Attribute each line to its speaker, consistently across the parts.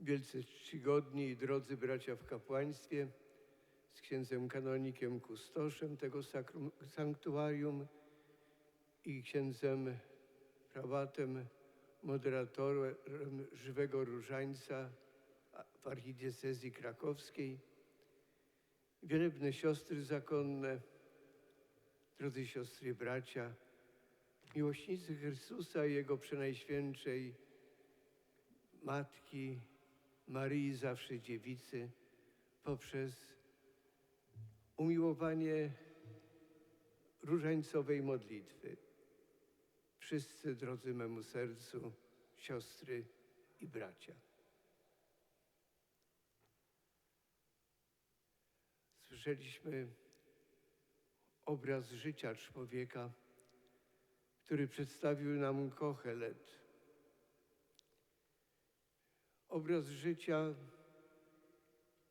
Speaker 1: Wielce czcigodni i drodzy bracia w kapłaństwie, z księdzem kanonikiem kustoszem tego sakrum, sanktuarium i księdzem prawatem, moderatorem żywego różańca w archidiecezji krakowskiej, wielebne siostry zakonne, drodzy siostry bracia, miłośnicy Chrystusa i Jego Przenajświętszej Matki Maryi Zawsze Dziewicy poprzez umiłowanie różańcowej modlitwy. Wszyscy, drodzy memu sercu, siostry i bracia. Słyszeliśmy obraz życia człowieka, który przedstawił nam Kochelet. Obraz życia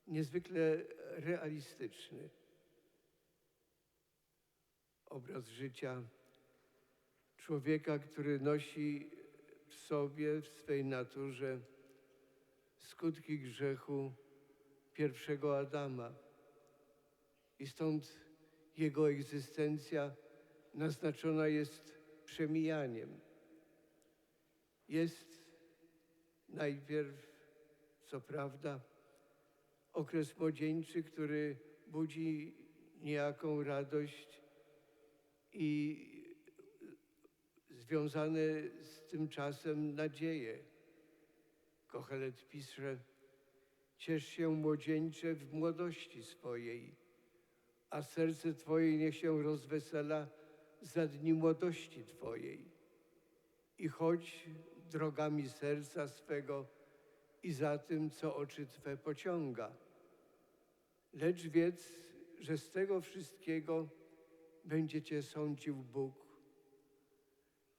Speaker 1: niezwykle realistyczny. Obraz życia człowieka, który nosi w sobie, w swej naturze skutki grzechu pierwszego Adama. I stąd jego egzystencja naznaczona jest przemijaniem. Jest najpierw, co prawda, okres młodzieńczy, który budzi niejaką radość i związane z tym czasem nadzieję. Kochelet pisze, ciesz się młodzieńcze w młodości swojej, a serce Twoje niech się rozwesela za dni młodości Twojej. I chodź drogami serca swego i za tym, co oczy Twe pociąga. Lecz wiedz, że z tego wszystkiego będzie Cię sądził Bóg.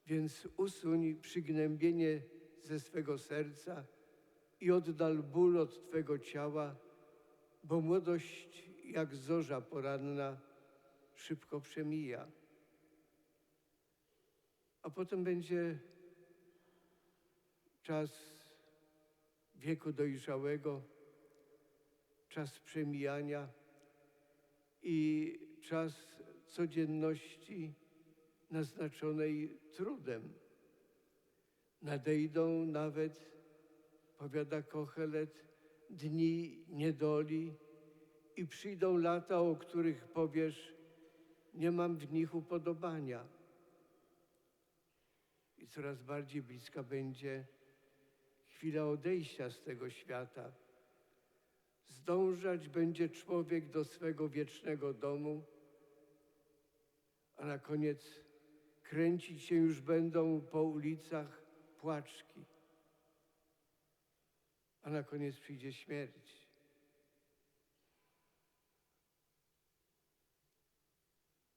Speaker 1: Więc usuń przygnębienie ze swego serca i oddal ból od Twego ciała, bo młodość jak zorza poranna szybko przemija. A potem będzie czas wieku dojrzałego, czas przemijania i czas codzienności naznaczonej trudem. Nadejdą nawet, powiada Kochelet, dni niedoli i przyjdą lata, o których powiesz, nie mam w nich upodobania. I coraz bardziej bliska będzie chwila odejścia z tego świata. Zdążać będzie człowiek do swego wiecznego domu, a na koniec kręcić się już będą po ulicach płaczki. A na koniec przyjdzie śmierć.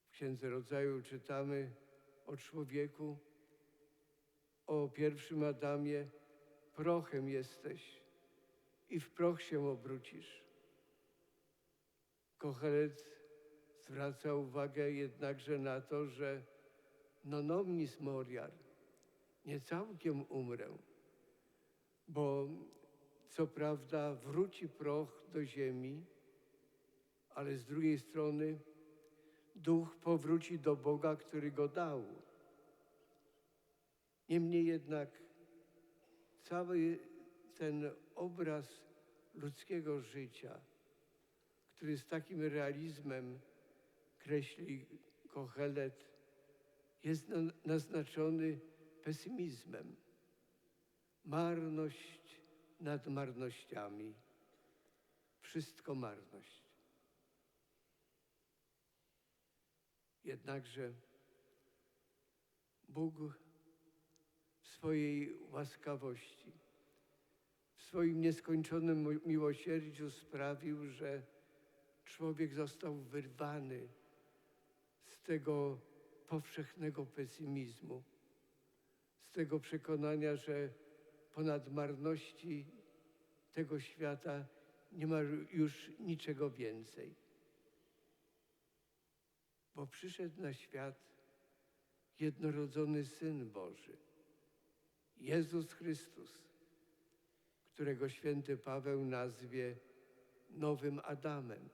Speaker 1: W Księdze Rodzaju czytamy o człowieku, o pierwszym Adamie, prochem jesteś i w proch się obrócisz. Kochelet zwraca uwagę jednakże na to, że non omnis moriar, nie całkiem umrę, bo co prawda wróci proch do ziemi, ale z drugiej strony duch powróci do Boga, który go dał. Niemniej jednak cały ten obraz ludzkiego życia, który z takim realizmem kreśli Kochelet, jest naznaczony pesymizmem. Marność nad marnościami. Wszystko marność. Jednakże Bóg swojej łaskawości, w swoim nieskończonym miłosierdziu sprawił, że człowiek został wyrwany z tego powszechnego pesymizmu, z tego przekonania, że ponad marności tego świata nie ma już niczego więcej. Bo przyszedł na świat jednorodzony Syn Boży, Jezus Chrystus, którego święty Paweł nazwie nowym Adamem.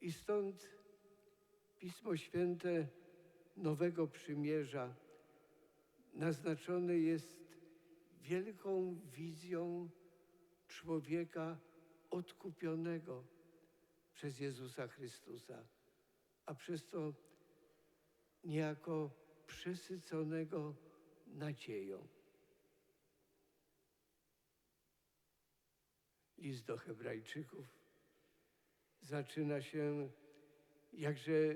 Speaker 1: I stąd Pismo Święte Nowego Przymierza naznaczone jest wielką wizją człowieka odkupionego przez Jezusa Chrystusa, a przez to niejako przesyconego nadzieją. List do Hebrajczyków zaczyna się jakże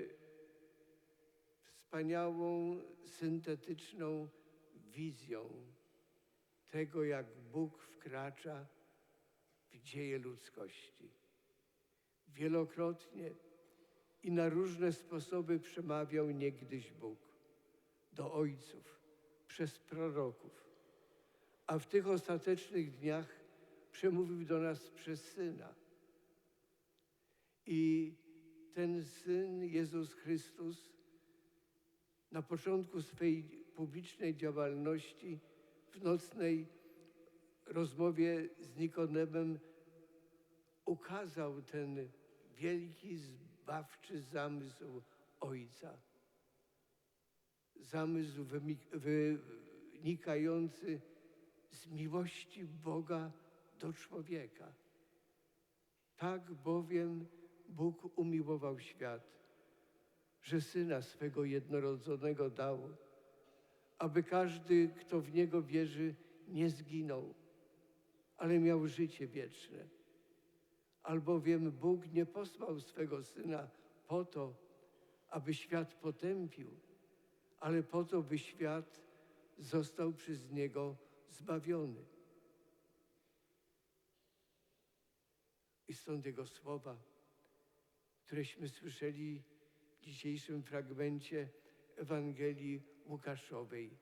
Speaker 1: wspaniałą, syntetyczną wizją tego, jak Bóg wkracza w dzieje ludzkości. Wielokrotnie i na różne sposoby przemawiał niegdyś Bóg do ojców przez proroków, a w tych ostatecznych dniach przemówił do nas przez Syna. I ten Syn, Jezus Chrystus, na początku swej publicznej działalności, w nocnej rozmowie z Nikodemem, ukazał ten wielki, zbawczy zamysł Ojca. Zamysł wynikający z miłości Boga do człowieka. Tak bowiem Bóg umiłował świat, że Syna swego jednorodzonego dał, aby każdy, kto w Niego wierzy, nie zginął, ale miał życie wieczne. Albowiem Bóg nie posłał swego Syna po to, aby świat potępił, ale po to, by świat został przez Niego zbawiony. I stąd Jego słowa, któreśmy słyszeli w dzisiejszym fragmencie Ewangelii Łukaszowej.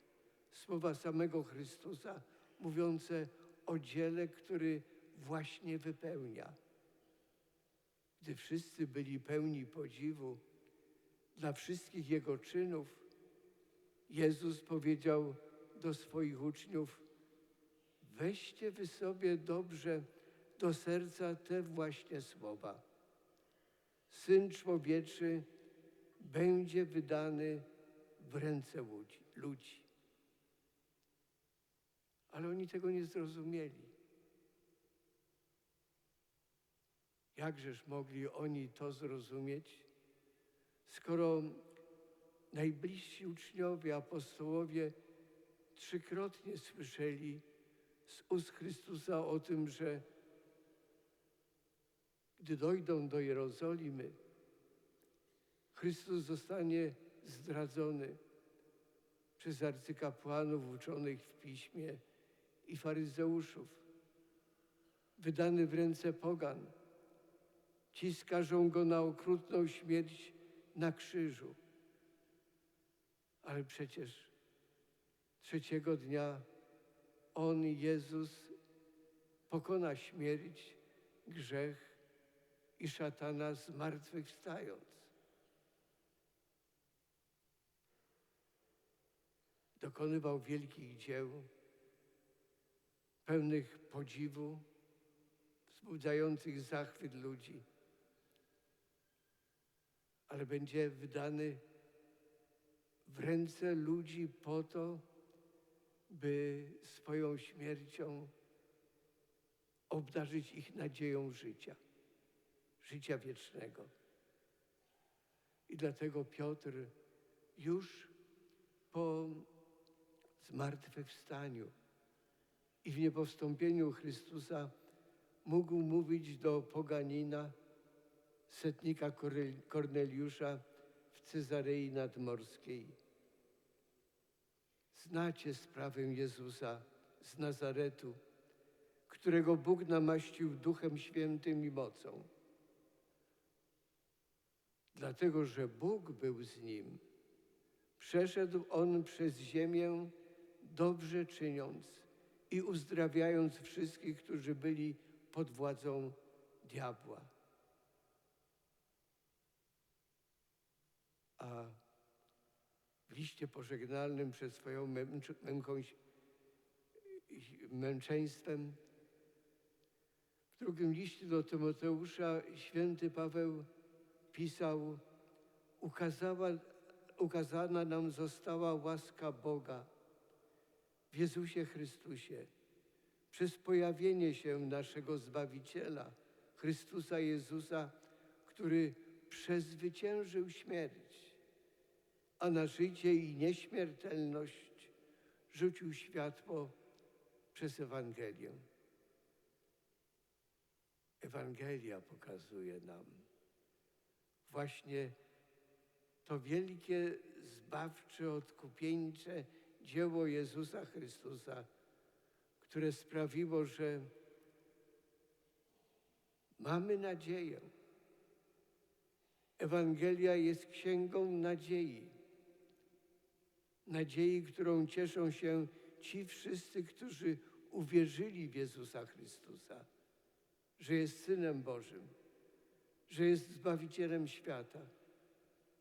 Speaker 1: Słowa samego Chrystusa mówiące o dziele, który właśnie wypełnia. Gdy wszyscy byli pełni podziwu dla wszystkich Jego czynów, Jezus powiedział do swoich uczniów, weźcie wy sobie dobrze do serca te właśnie słowa. Syn człowieczy będzie wydany w ręce ludzi. ludzi. Ale oni tego nie zrozumieli. Jakżeż mogli oni to zrozumieć, skoro najbliżsi uczniowie, apostołowie trzykrotnie słyszeli z ust Chrystusa o tym, że gdy dojdą do Jerozolimy, Chrystus zostanie zdradzony przez arcykapłanów uczonych w piśmie i faryzeuszów, wydany w ręce pogan. Ci skażą go na okrutną śmierć na krzyżu. Ale przecież trzeciego dnia On, Jezus, pokona śmierć, grzech i szatana zmartwychwstając. dokonywał wielkich dzieł, pełnych podziwu, wzbudzających zachwyt ludzi, ale będzie wydany w ręce ludzi po to, by swoją śmiercią obdarzyć ich nadzieją życia, życia wiecznego. I dlatego Piotr już po zmartwychwstaniu i w niepostąpieniu Chrystusa mógł mówić do poganina, setnika Korneliusza w Cezarei Nadmorskiej. Znacie sprawę Jezusa z Nazaretu, którego Bóg namaścił Duchem Świętym i mocą. Dlatego, że Bóg był z nim, przeszedł on przez ziemię dobrze czyniąc i uzdrawiając wszystkich, którzy byli pod władzą diabła. A liście pożegnalnym przed swoją męką męczeństwem. W drugim liście do Tymoteusza święty Paweł pisał: Ukazała, Ukazana nam została łaska Boga w Jezusie Chrystusie przez pojawienie się naszego Zbawiciela, Chrystusa Jezusa, który przezwyciężył śmierć, a na życie i nieśmiertelność rzucił światło przez Ewangelię. Ewangelia pokazuje nam właśnie to wielkie, zbawcze, odkupieńcze dzieło Jezusa Chrystusa, które sprawiło, że mamy nadzieję. Ewangelia jest księgą nadziei. Nadziei, którą cieszą się ci wszyscy, którzy uwierzyli w Jezusa Chrystusa, że jest Synem Bożym, że jest Zbawicielem świata,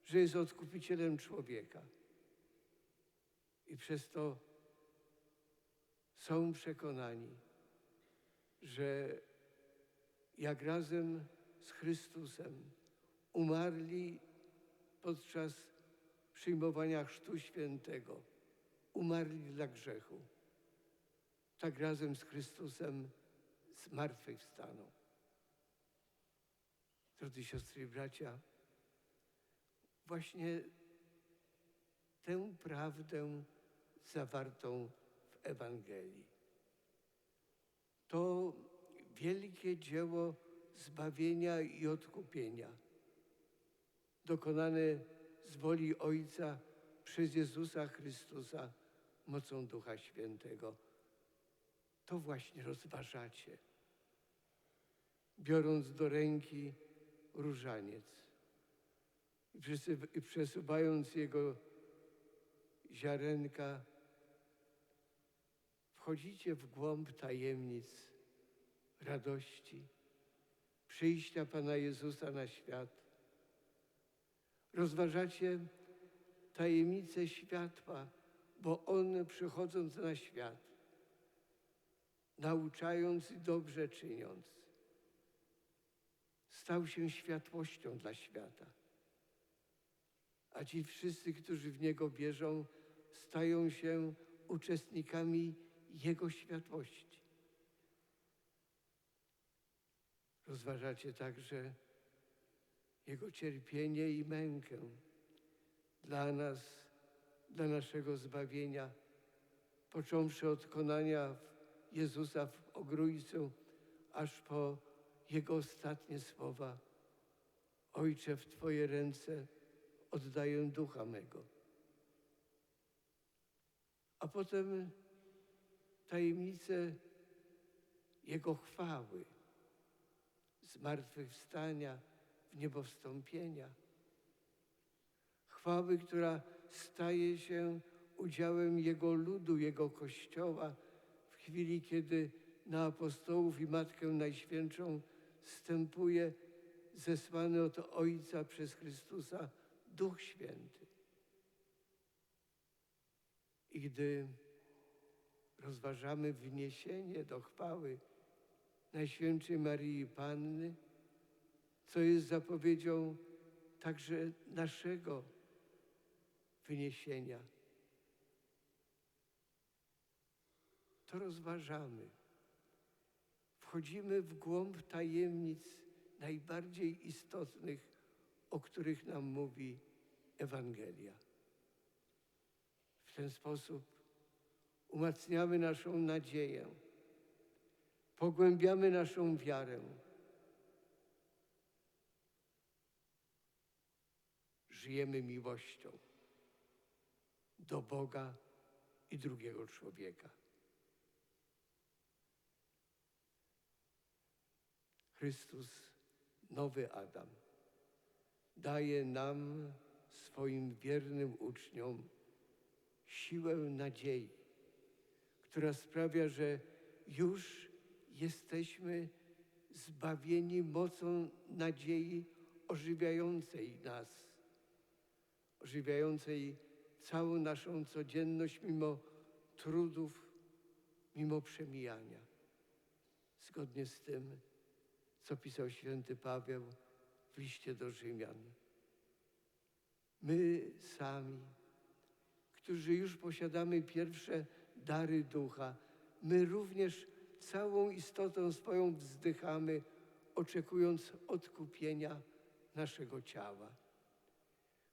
Speaker 1: że jest odkupicielem człowieka. I przez to są przekonani, że jak razem z Chrystusem umarli podczas przyjmowania Chrztu Świętego, umarli dla grzechu, tak razem z Chrystusem zmartwychwstaną. Drodzy siostry i bracia, właśnie tę prawdę zawartą w Ewangelii. To wielkie dzieło zbawienia i odkupienia, dokonane z woli Ojca przez Jezusa Chrystusa mocą Ducha Świętego. To właśnie rozważacie, biorąc do ręki różaniec i przesuwając jego ziarenka, wchodzicie w głąb tajemnic radości, przyjścia Pana Jezusa na świat. Rozważacie tajemnice światła, bo On przychodząc na świat, nauczając i dobrze czyniąc, stał się światłością dla świata. A ci wszyscy, którzy w Niego wierzą, stają się uczestnikami Jego światłości. Rozważacie także Jego cierpienie i mękę dla nas, dla naszego zbawienia, począwszy od konania Jezusa w ogrójcu, aż po Jego ostatnie słowa. Ojcze, w Twoje ręce oddaję ducha mego. A potem tajemnice Jego chwały, zmartwychwstania, w niebo wstąpienia. Chwały, która staje się udziałem Jego ludu, Jego Kościoła w chwili, kiedy na apostołów i Matkę Najświętszą wstępuje zesłany od Ojca przez Chrystusa Duch Święty. I gdy rozważamy wniesienie do chwały Najświętszej Marii Panny, co jest zapowiedzią także naszego wyniesienia, to rozważamy. Wchodzimy w głąb tajemnic najbardziej istotnych, o których nam mówi Ewangelia. W ten sposób umacniamy naszą nadzieję, pogłębiamy naszą wiarę. Żyjemy miłością do Boga i drugiego człowieka. Chrystus, nowy Adam, daje nam, swoim wiernym uczniom, siłę nadziei, która sprawia, że już jesteśmy zbawieni mocą nadziei ożywiającej nas, ożywiającej całą naszą codzienność mimo trudów, mimo przemijania. Zgodnie z tym, co pisał święty Paweł w liście do Rzymian. My sami, którzy już posiadamy pierwsze dary ducha, my również całą istotą swoją wzdychamy, oczekując odkupienia naszego ciała.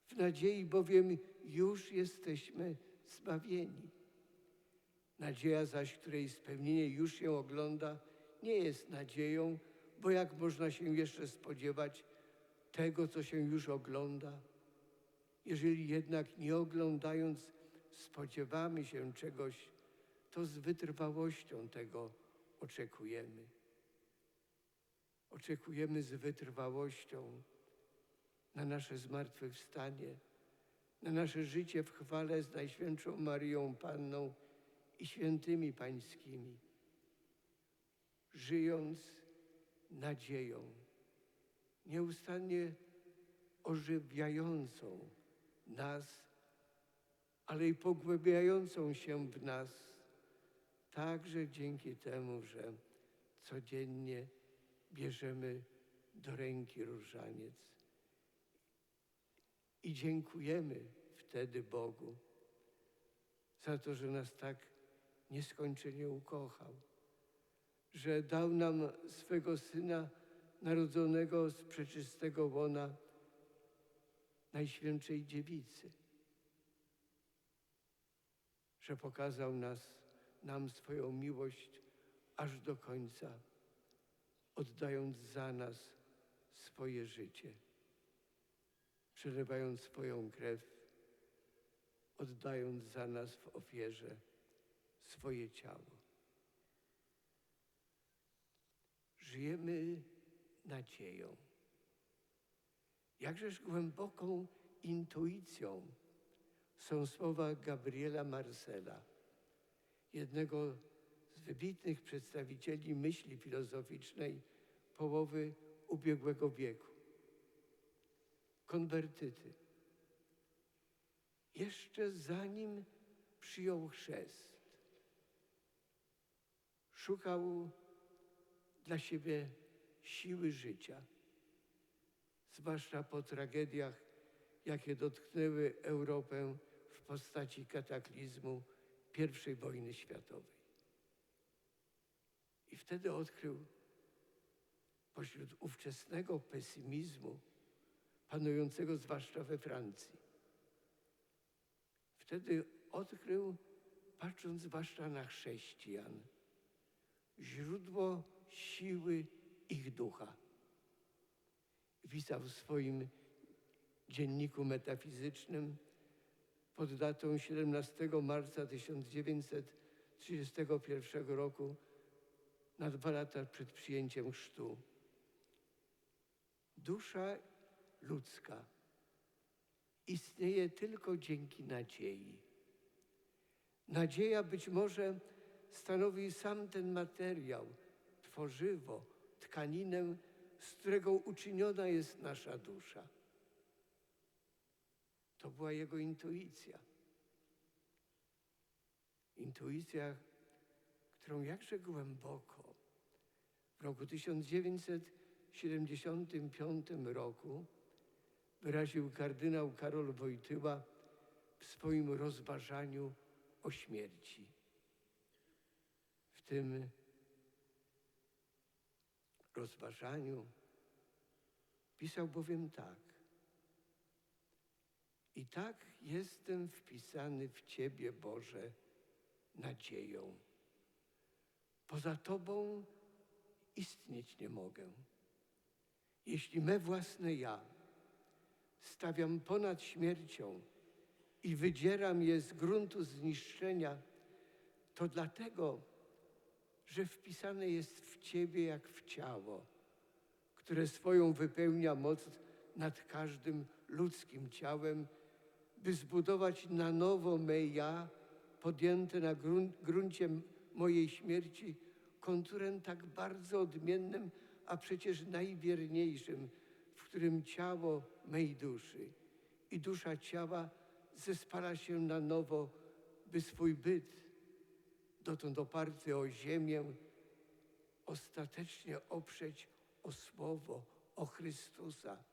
Speaker 1: W nadziei bowiem już jesteśmy zbawieni. Nadzieja zaś, której spełnienie już się ogląda, nie jest nadzieją, bo jak można się jeszcze spodziewać tego, co się już ogląda? Jeżeli jednak nie oglądając spodziewamy się czegoś, to z wytrwałością tego oczekujemy. Oczekujemy z wytrwałością na nasze zmartwychwstanie, na nasze życie w chwale z Najświętszą Maryją Panną i świętymi pańskimi, żyjąc nadzieją, nieustannie ożywiającą nas, ale i pogłębiającą się w nas, także dzięki temu, że codziennie bierzemy do ręki różaniec. I dziękujemy wtedy Bogu za to, że nas tak nieskończenie ukochał, że dał nam swego Syna narodzonego z przeczystego łona Najświętszej Dziewicy, że pokazał nas, nam swoją miłość aż do końca, oddając za nas swoje życie, przelewając swoją krew, oddając za nas w ofierze swoje ciało. Żyjemy nadzieją. Jakżeż głęboką intuicją są słowa Gabriela Marcela, jednego z wybitnych przedstawicieli myśli filozoficznej połowy ubiegłego wieku. Konwertyty. Jeszcze zanim przyjął chrzest, szukał dla siebie siły życia, zwłaszcza po tragediach, jakie dotknęły Europę w postaci kataklizmu I wojny światowej. I wtedy odkrył pośród ówczesnego pesymizmu, panującego zwłaszcza we Francji, wtedy odkrył, patrząc zwłaszcza na chrześcijan, źródło siły ich ducha. Pisał w swoim dzienniku metafizycznym pod datą 17 marca 1931 roku, na dwa lata przed przyjęciem chrztu. Dusza ludzka istnieje tylko dzięki nadziei. Nadzieja być może stanowi sam ten materiał, tworzywo, tkaninę, z którego uczyniona jest nasza dusza. To była jego intuicja. Intuicja, którą jakże głęboko w roku 1975 roku wyraził kardynał Karol Wojtyła w swoim rozważaniu o śmierci. W tym rozważaniu pisał bowiem tak. I tak jestem wpisany w Ciebie, Boże, nadzieją. Poza Tobą istnieć nie mogę. Jeśli me własne ja stawiam ponad śmiercią i wydzieram je z gruntu zniszczenia, to dlatego, że wpisane jest w Ciebie jak w ciało, które swoją wypełnia moc nad każdym ludzkim ciałem, by zbudować na nowo me ja, podjęte na grunt, gruncie mojej śmierci, konturem tak bardzo odmiennym, a przecież najwierniejszym, w którym ciało mej duszy i dusza ciała zespala się na nowo, by swój byt dotąd oparty o ziemię, ostatecznie oprzeć o Słowo, o Chrystusa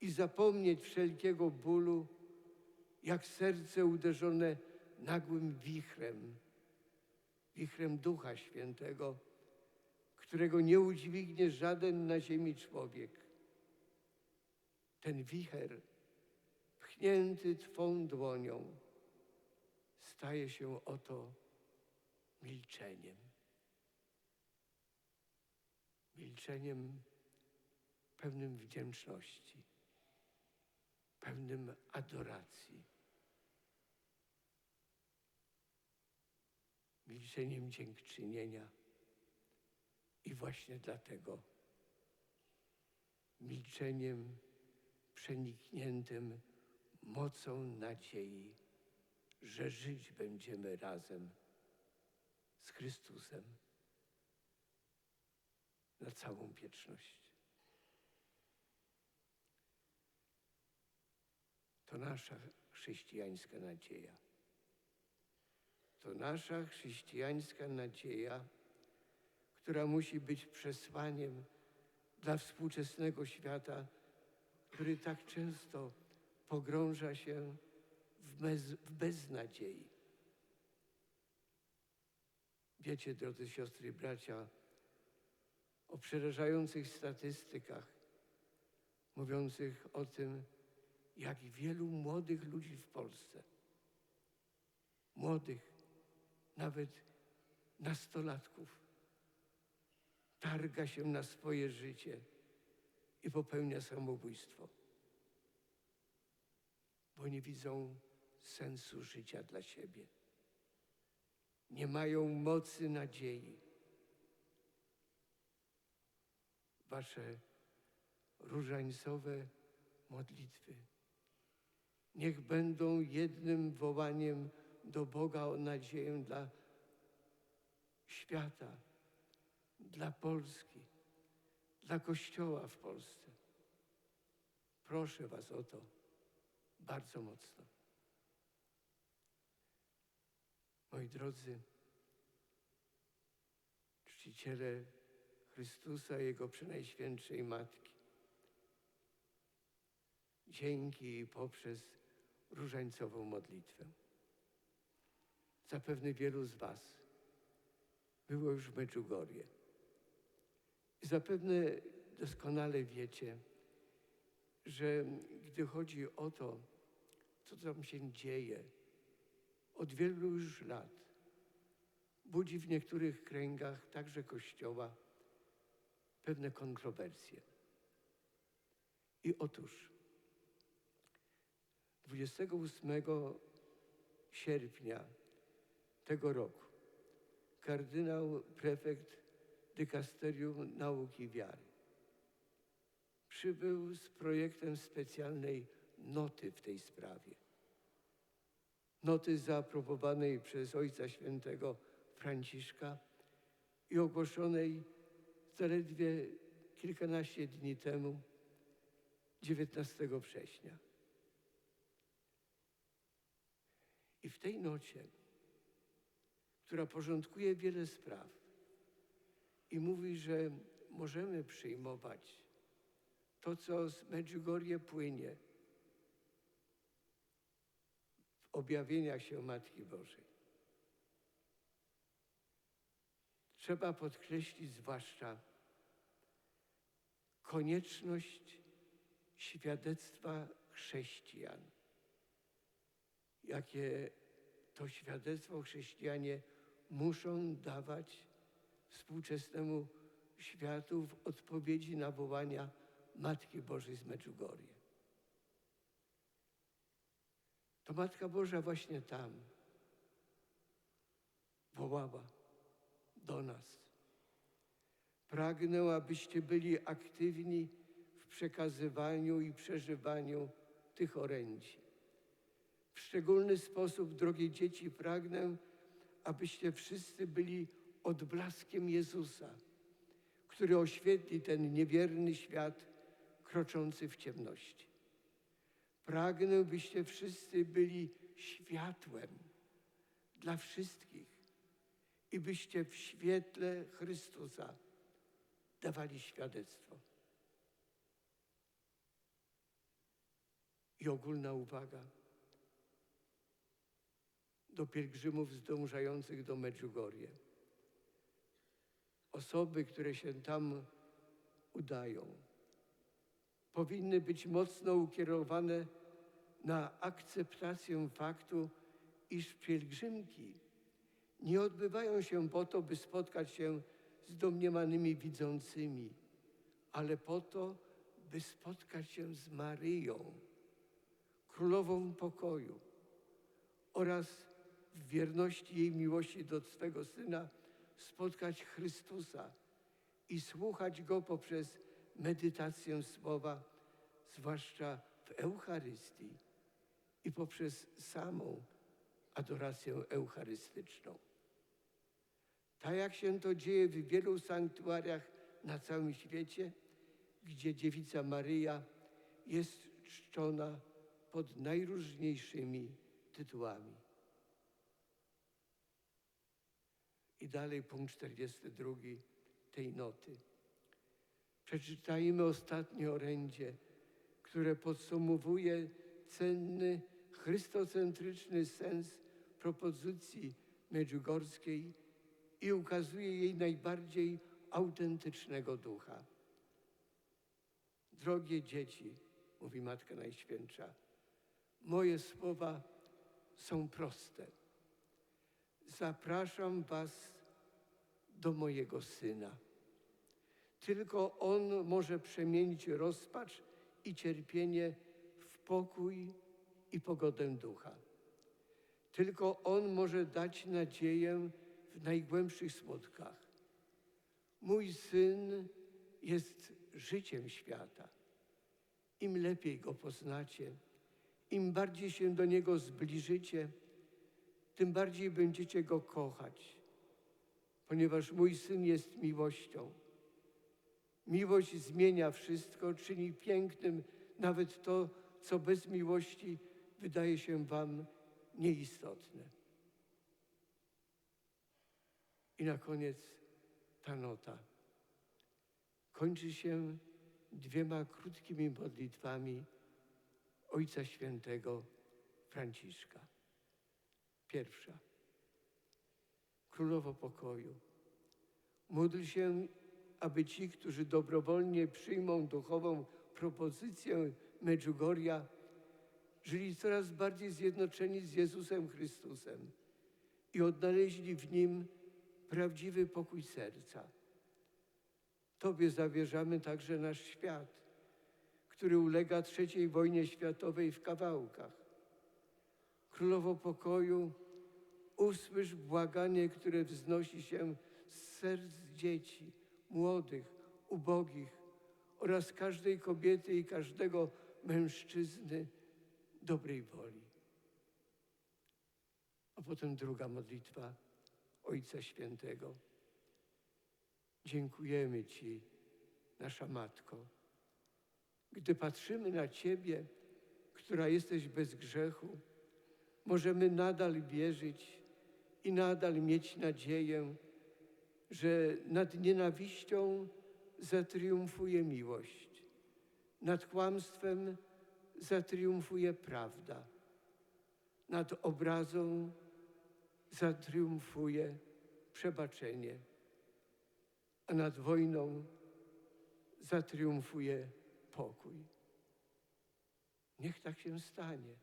Speaker 1: i zapomnieć wszelkiego bólu, jak serce uderzone nagłym wichrem, wichrem Ducha Świętego, którego nie udźwignie żaden na ziemi człowiek. Ten wicher, pchnięty Twą dłonią, staje się oto milczeniem. Milczeniem pełnym wdzięczności, pełnym adoracji. Milczeniem dziękczynienia. I właśnie dlatego milczeniem przenikniętym mocą nadziei, że żyć będziemy razem z Chrystusem na całą wieczność. To nasza chrześcijańska nadzieja. To nasza chrześcijańska nadzieja, która musi być przesłaniem dla współczesnego świata, który tak często pogrąża się w, bez, w beznadziei. Wiecie, drodzy siostry i bracia, o przerażających statystykach mówiących o tym, jak wielu młodych ludzi w Polsce, młodych, nawet nastolatków, targa się na swoje życie i popełnia samobójstwo, bo nie widzą sensu życia dla siebie. Nie mają mocy nadziei. Wasze różańcowe modlitwy niech będą jednym wołaniem do Boga o nadzieję dla świata, dla Polski, dla Kościoła w Polsce. Proszę Was o to bardzo mocno. Moi drodzy, czciciele Chrystusa Jego Przenajświętszej Matki, dzięki i poprzez różańcową modlitwę. Zapewne wielu z Was było już w Medjugorje. Zapewne doskonale wiecie, że gdy chodzi o to, co tam się dzieje, od wielu już lat budzi w niektórych kręgach, także Kościoła, pewne kontrowersje. I otóż 28 sierpnia tego roku kardynał prefekt dykasterium nauki wiary przybył z projektem specjalnej noty w tej sprawie. Noty zaaprobowanej przez Ojca Świętego Franciszka i ogłoszonej zaledwie kilkanaście dni temu, 19 września. I w tej nocie, która porządkuje wiele spraw i mówi, że możemy przyjmować to, co z Medjugorje płynie w objawieniach się Matki Bożej. Trzeba podkreślić zwłaszcza konieczność świadectwa chrześcijan jakie to świadectwo chrześcijanie muszą dawać współczesnemu światu w odpowiedzi na wołania Matki Bożej z Medjugorje. To Matka Boża właśnie tam wołała do nas. Pragnę, abyście byli aktywni w przekazywaniu i przeżywaniu tych orędzi. W szczególny sposób, drogie dzieci, pragnę, abyście wszyscy byli odblaskiem Jezusa, który oświetli ten niewierny świat kroczący w ciemności. Pragnę, byście wszyscy byli światłem dla wszystkich, i byście w świetle Chrystusa dawali świadectwo. I ogólna uwaga do pielgrzymów zdążających do Medjugorje. Osoby, które się tam udają, powinny być mocno ukierowane na akceptację faktu, iż pielgrzymki nie odbywają się po to, by spotkać się z domniemanymi widzącymi, ale po to, by spotkać się z Maryją, królową pokoju oraz w wierności jej miłości do swego Syna spotkać Chrystusa i słuchać Go poprzez medytację Słowa, zwłaszcza w Eucharystii i poprzez samą adorację eucharystyczną. Tak jak się to dzieje w wielu sanktuariach na całym świecie, gdzie dziewica Maryja jest czczona pod najróżniejszymi tytułami. I dalej punkt 42 tej noty. Przeczytajmy ostatnie orędzie, które podsumowuje cenny, chrystocentryczny sens propozycji medjugorskiej i ukazuje jej najbardziej autentycznego ducha. Drogie dzieci, mówi Matka Najświętsza, moje słowa są proste. Zapraszam Was do mojego Syna. Tylko On może przemienić rozpacz i cierpienie w pokój i pogodę ducha. Tylko On może dać nadzieję w najgłębszych smutkach. Mój Syn jest życiem świata. Im lepiej Go poznacie, im bardziej się do Niego zbliżycie, tym bardziej będziecie Go kochać, ponieważ mój Syn jest miłością. Miłość zmienia wszystko, czyni pięknym nawet to, co bez miłości wydaje się Wam nieistotne. I na koniec ta nota kończy się dwiema krótkimi modlitwami Ojca Świętego Franciszka. Pierwsza. Królowo pokoju, módl się, aby ci, którzy dobrowolnie przyjmą duchową propozycję Medjugorja, żyli coraz bardziej zjednoczeni z Jezusem Chrystusem i odnaleźli w Nim prawdziwy pokój serca. Tobie zawierzamy także nasz świat, który ulega trzeciej wojnie światowej w kawałkach. Królowo pokoju, usłysz błaganie, które wznosi się z serc dzieci, młodych, ubogich oraz każdej kobiety i każdego mężczyzny dobrej woli. A potem druga modlitwa Ojca Świętego. Dziękujemy Ci, nasza Matko. Gdy patrzymy na Ciebie, która jesteś bez grzechu, możemy nadal wierzyć i nadal mieć nadzieję, że nad nienawiścią zatriumfuje miłość, nad kłamstwem zatriumfuje prawda, nad obrazą zatriumfuje przebaczenie, a nad wojną zatriumfuje pokój. Niech tak się stanie.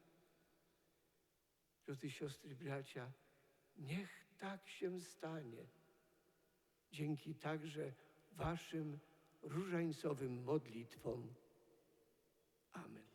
Speaker 1: Drodzy siostry, bracia, niech tak się stanie. Dzięki także Waszym różańcowym modlitwom. Amen.